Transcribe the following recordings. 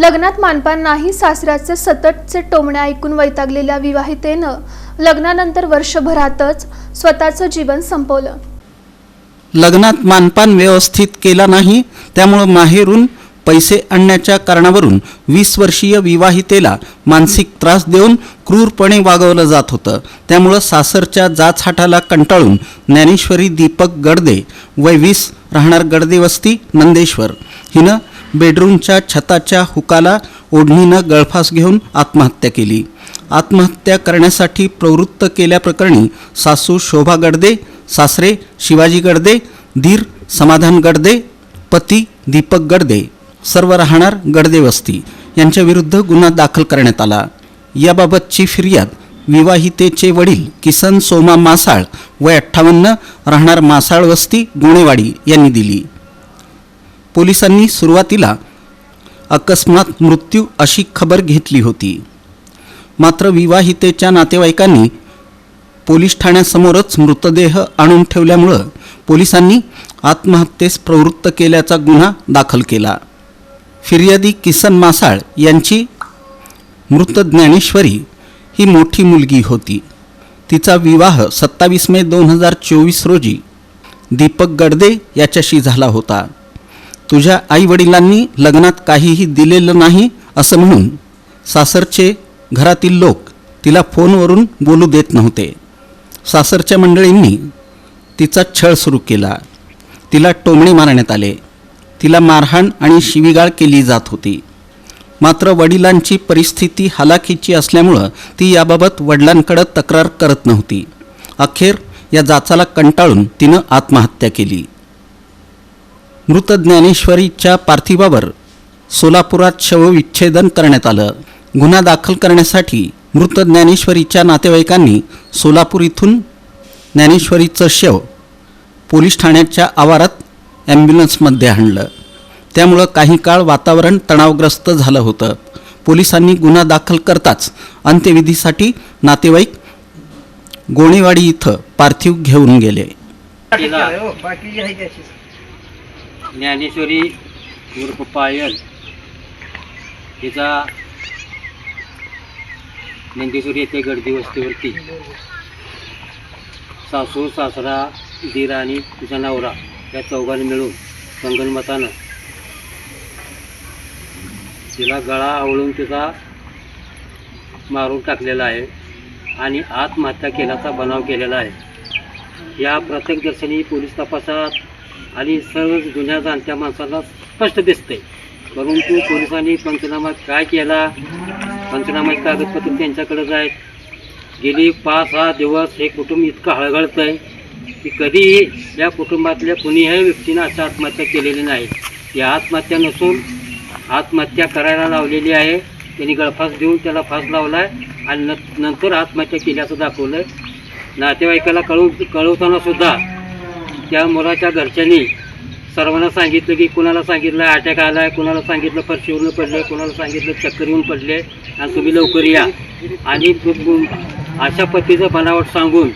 लग्नात मानपान नाही सासऱ्याचे सततचे टोमणे ऐकून वैतागलेल्या विवाहितेनं लग्नानंतर वर्षभरातच स्वतःचं जीवन संपवलं. लग्नात मानपान व्यवस्थित केला नाही त्यामुळं माहेरून पैसे आणण्याच्या कारणावरून वीस वर्षीय विवाहितेला मानसिक त्रास देऊन क्रूरपणे वागवलं जात होतं. त्यामुळं सासरच्या जाचहाटाला कंटाळून ज्ञानेश्वरी दीपक गडदे वय वीस राहणार गडदे वस्ती नंदेश्वर. हिनं बेडरूमच्या छताच्या हुकाला ओढणीनं गळफास घेऊन आत्महत्या केली. आत्महत्या करण्यासाठी प्रवृत्त केल्याप्रकरणी सासू शोभा गडदे सासरे शिवाजी गडदे धीर समाधान गडदे पती दीपक गडदे सर्व राहणार गडदे वस्ती यांच्याविरुद्ध गुन्हा दाखल करण्यात आला. याबाबतची फिर्याद विवाहितेचे वडील किसन सोमा मासाळ वय अठ्ठावन्न राहणार मासाळ वस्ती गुणेवाडी यांनी दिली. पोलिसांनी सुरुवातीला अकस्मात मृत्यू अशी खबर घेतली होती. मात्र विवाहितेच्या नातेवाईकांनी पोलीस ठाण्यासमोरच मृतदेह आणून ठेवल्यामुळं पोलिसांनी आत्महत्येस प्रवृत्त केल्याचा गुन्हा दाखल केला. फिर्यादी किसन मासाळ यांची मृत ज्ञानेश्वरी ही मोठी मुलगी होती. तिचा विवाह सत्तावीस मे दोन हजार चोवीस रोजी दीपक गडदे याच्याशी झाला होता. तुझ्या आईवडिलांनी लग्नात काहीही दिलेलं नाही असं म्हणून सासरचे घरातील लोक तिला फोनवरून बोलू देत नव्हते. सासरच्या मंडळींनी तिचा छळ सुरू केला. तिला टोमणे मारण्यात आले. तिला मारहाण आणि शिवीगाळ केली जात होती. मात्र वडिलांची परिस्थिती हालाखीची असल्यामुळं ती याबाबत वडिलांकडं तक्रार करत नव्हती. अखेर या जाचाला कंटाळून तिनं आत्महत्या केली. मृत ज्ञानेश्वरीच्या पार्थिवावर सोलापुरात शवविच्छेदन करण्यात आलं. गुन्हा दाखल करण्यासाठी मृत ज्ञानेश्वरीच्या नातेवाईकांनी सोलापूर इथून ज्ञानेश्वरीचं शव पोलीस ठाण्याच्या आवारात ॲम्ब्युलन्समध्ये आणलं. त्यामुळं काही काळ वातावरण तणावग्रस्त झालं होतं. पोलिसांनी गुन्हा दाखल करताच अंत्यविधीसाठी नातेवाईक गोणेवाडी इथं पार्थिव घेऊन गेले. ज्ञानेश्वरी उर्फ पायल नंदेश्वरी येथे गर्दी वस्तीवरती. सासू सासरा दीर आणि तिचा नवरा या चौघांनी मिळून संगणमतानं तिला गळा आवळून तिचा मारून टाकलेला आहे आणि आत्महत्या केल्याचा बनाव केलेला आहे. या प्रत्यक्षदर्शनी पोलीस तपासात आणि सर्व जुन्या जाणत्या माणसाला स्पष्ट दिसते परंतु पोलिसांनी पंचनामा काय केला? पंचनामाचे कागदपत्र त्यांच्याकडेच आहेत गेली पाच सहा दिवस हे कुटुंब इतकं हळहळतं आहे की कधीही या कुटुंबातल्या कुणीही व्यक्तीनं अशा आत्महत्या केलेली नाही. ही आत्महत्या नसून आत्महत्या करायला लावलेली आहे. त्यांनी गळफास देऊन त्याला फास लावला आहे आणि न नंतर आत्महत्या केल्याचं दाखवलं आहे नातेवाईकाला कळव कळवतानासुद्धा त्या मुलाच्या घरच्यांनी सर्वांना सांगितलं की कुणाला सांगितलं अटॅक आला आहे कुणाला सांगितलं फरशीवरून पडले कुणाला सांगितलं चक्कर येऊन पडले आणि तुम्ही लवकर या. आणि अशा पद्धतीचं बनावट सांगून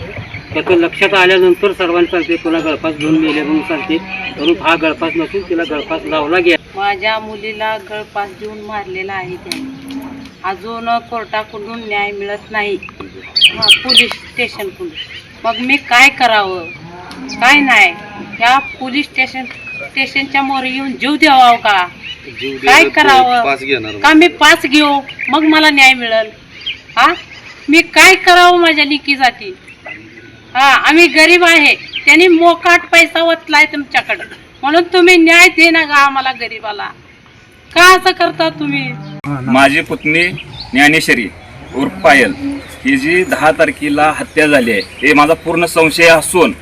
त्याचं लक्षात आल्यानंतर सर्वांनी सांगते कुणा गळफास घेऊन गेले म्हणून सांगते म्हणून हा गळफास नसून तिला गळफास लावला गेला. माझ्या मुलीला गळपास देऊन मारलेला आहे त्याने. अजून कोर्टाकडून न्याय मिळत नाही. हा पोलीस स्टेशन मग मी काय करावं? काय नाही. त्या पोलीस स्टेशन स्टेशनच्या मोर येऊन जीव द्यावा का? काय करावं? का मी पाच घेऊ? मग मला न्याय मिळेल. हा? मी काय करावं माझ्या लिकीसाठी? हा आम्ही गरीब आहे. त्यांनी मोकाट पैसा वतलाय तुमच्याकडं. म्हणून तुम्ही न्याय दे ना गा आम्हाला गरीबाला. का असं करता तुम्ही? माझी पुतणी ज्ञानेश्वरी उर्फ पायल ही जी दहा तारखेला हत्या झाली आहे हे माझा पूर्ण संशय असून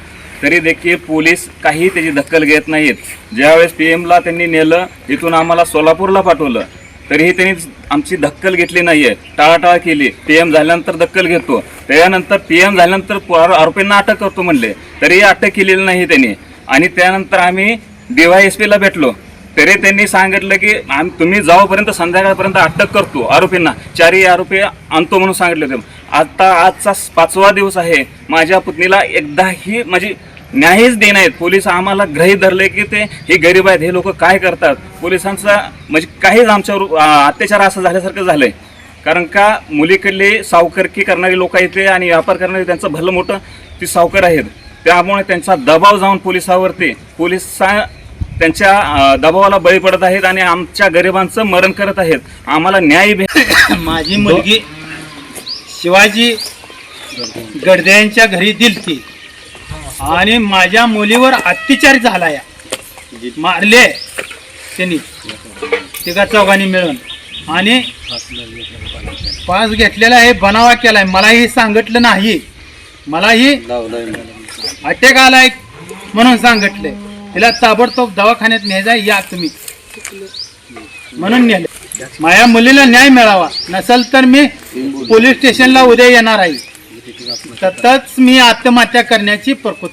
तरी देखील पोलीस काही त्याची दखल घेत नाहीत. ज्यावेळेस पी एमला त्यांनी नेलं इथून आम्हाला सोलापूरला पाठवलं तरीही त्यांनी आमची दक्कल घेतली नाही आहे टाळाटाळ केली. पी एम झाल्यानंतर दक्कल घेतो. त्यानंतर पी एम झाल्यानंतर आरोपींना अटक करतो म्हणले. तरीही अटक केलेली नाही त्यांनी. आणि त्यानंतर आम्ही डी वाय एस पीला भेटलो. तरी त्यांनी सांगितलं की आम तुम्ही जाऊपर्यंत संध्याकाळपर्यंत अटक करतो आरोपींना. चारही आरोपी आणतो म्हणून सांगितले होते. आता आजचा पाचवा दिवस आहे. माझ्या पत्नीला एकदाही माझी न्यायच देत आहेत. पोलीस आम्हाला ग्रही धरले की ते हे गरीब आहेत हे लोक काय करतात? पोलिसांचा म्हणजे काहीच आमच्यावर अत्याचार असं झाल्यासारखं झालं आहे कारण का मुलीकडले सावकारकी करणारी लोक इथे आणि व्यापार करणारे त्यांचं भलं मोठं ती सावकार आहेत. त्यामुळे त्यांचा दबाव जाऊन पोलिसावरती पोलिसा त्यांच्या दबावाला बळी पडत आहेत आणि आमच्या गरिबांचं मरण करत आहेत. आम्हाला न्याय भे माझी मुलगी शिवाजी गडद्यांच्या घरी दिलती. आणि माझ्या मुलीवर अत्याचार झाला या मारले त्यांनी. तिघा चौघांनी मिळून. आणि पास घेतलेला आहे बनावा केलाय. मलाही सांगितलं नाही. मलाही अटॅक आलाय म्हणून सांगितले. तिला ताबडतोब दवाखान्यात न्यायचा या तुम्ही. म्हणून नेले. माझ्या मुलीला न्याय मिळावा. नसेल तर मी पोलीस स्टेशनला उद्या येणार आहे. सतत मी आत्महत्या करण्याची प्रकृती